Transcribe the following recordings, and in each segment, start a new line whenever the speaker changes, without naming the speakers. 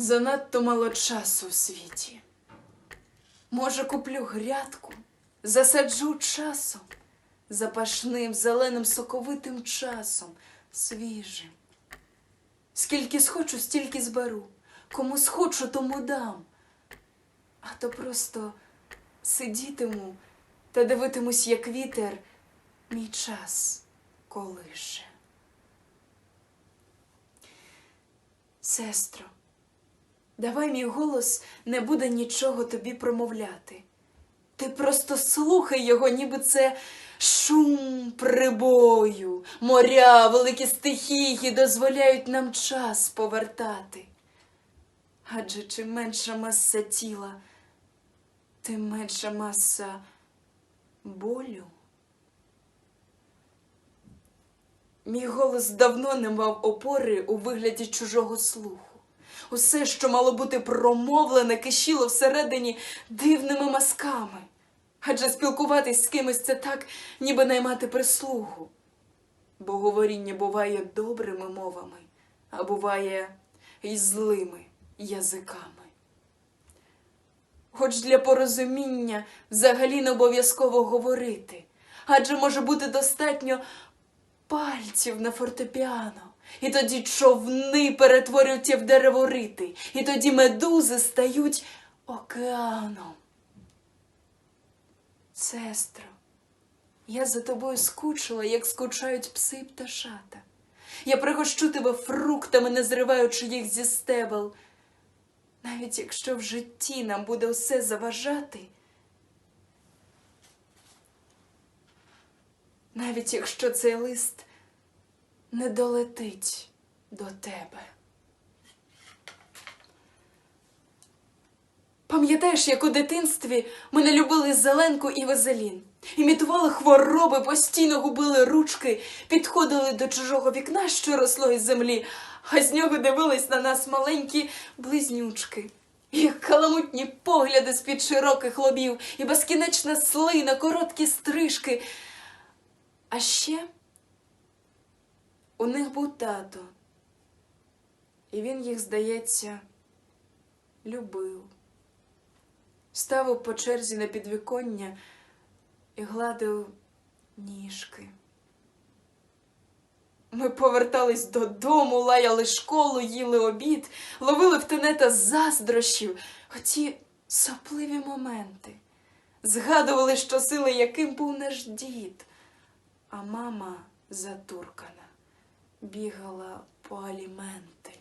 Занадто мало часу в світі. Може, куплю грядку, засаджу часом, запашним, зеленим, соковитим часом, свіжим. Скільки схочу, стільки зберу, кому схочу, тому дам. А то просто сидітиму та дивитимусь, як вітер мій час колише. Сестро, давай мій голос не буде нічого тобі промовляти. Ти просто слухай його, ніби це шум прибою, моря, великі стихії дозволяють нам час повертати. Адже чим менша маса тіла, тим менша маса болю. Мій голос давно не мав опори у вигляді чужого слуху. Усе, що мало бути промовлене, кишіло всередині дивними мазками. Адже спілкуватись з кимось це так, ніби наймати прислугу. Бо говоріння буває добрими мовами, а буває й злими язиками. Хоч для порозуміння взагалі не обов'язково говорити, адже може бути достатньо пальців на фортепіано. І тоді човни перетворюються в дереворити, і тоді медузи стають океаном. Сестро, я за тобою скучила, як скучають пси пташата. Я пригощу тебе фруктами, не зриваючи їх зі стебел. Навіть якщо в житті нам буде все заважати, навіть якщо цей лист не долетить до тебе. Пам'ятаєш, як у дитинстві ми не любили зеленку і вазелін, імітували хвороби, постійно губили ручки, підходили до чужого вікна, що росло із землі, а з нього дивились на нас маленькі близнючки. Їх каламутні погляди з-під широких лобів і безкінечна слина, короткі стрижки. А ще у них був тато, і він їх, здається, любив. Ставив по черзі на підвіконня і гладив ніжки. Ми повертались додому, лаяли школу, їли обід, ловили в тенета заздрощів, оті сопливі моменти. Згадували, що сили, яким був наш дід, а мама затуркана бігала по аліменти.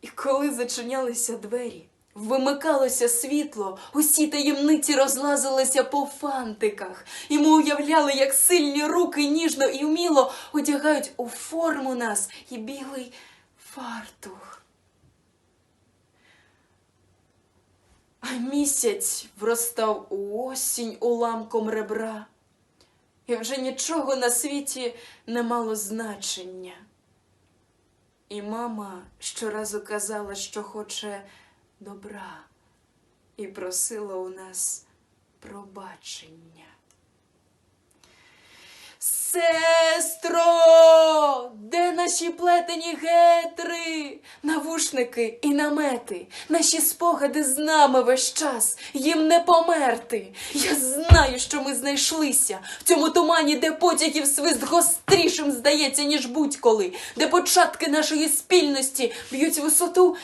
І коли зачинялися двері, вимикалося світло, усі таємниці розлазилися по фантиках, і ми уявляли, як сильні руки ніжно і вміло одягають у форму нас і білий фартух. А місяць вростав у осінь уламком ребра, і вже нічого на світі не мало значення. І мама щоразу казала, що хоче добра, і просила у нас пробачення. Сестро, де наші плетені гетри, навушники і намети, наші спогади з нами весь час, їм не померти. Я знаю, що ми знайшлися в цьому тумані, де потягів свист гострішим здається, ніж будь-коли, де початки нашої спільності б'ють висоту.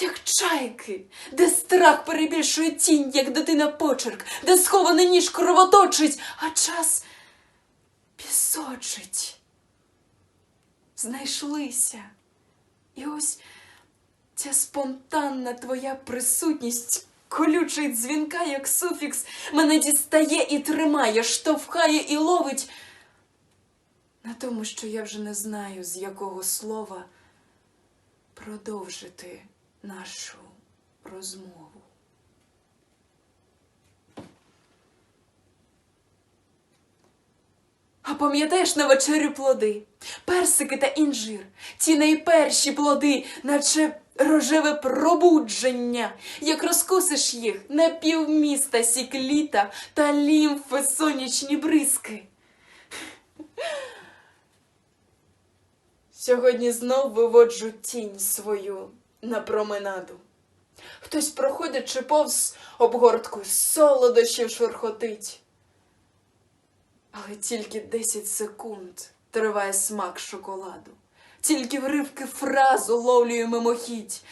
Як чайки, де страх перебільшує тінь, як дитина почерк, де схований ніж кровоточить, а час пісочить. Знайшлися. І ось ця спонтанна твоя присутність, колючий дзвінка, як суфікс, мене дістає і тримає, штовхає і ловить на тому, що я вже не знаю, з якого слова продовжити нашу розмову. А пам'ятаєш на вечерю плоди, персики та інжир, ті найперші плоди, наче рожеве пробудження, як розкусиш їх на півміста сікліта та лімфи сонячні бризки. Сьогодні знов виводжу тінь свою на променаду. Хтось, проходячи повз обгорткою солодощів шурхотить. Але тільки 10 секунд триває смак шоколаду. Тільки вривки фразу ловлює мимохідь.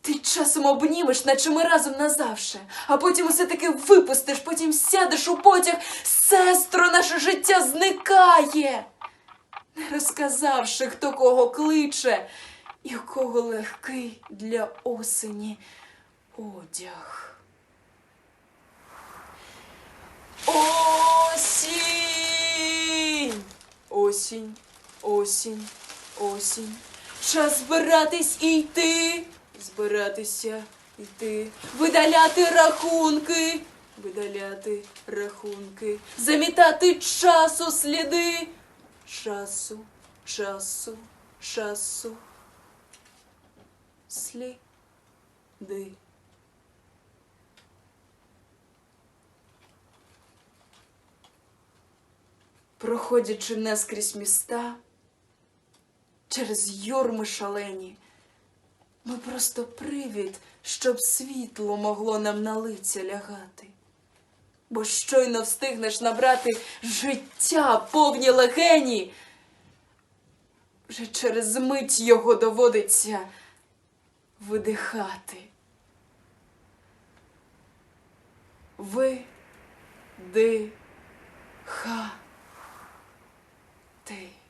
Ти часом обнімеш, наче ми разом назавше, а потім усе таки випустиш, потім сядеш у потяг, сестро, наше життя зникає, не розказавши, хто кого кличе, і у кого легкий для осені одяг. Осінь! Осінь, осінь, осінь. Час збиратись і йти, збиратися йти, видаляти рахунки, видаляти рахунки, замітати часу сліди, часу, часу, часу, сліди. Проходячи наскрізь міста, через юрми шалені, ми просто привід, щоб світло могло нам на лиця лягати. Бо щойно встигнеш набрати життя повні легені, вже через мить його доводиться видихати. Видихати.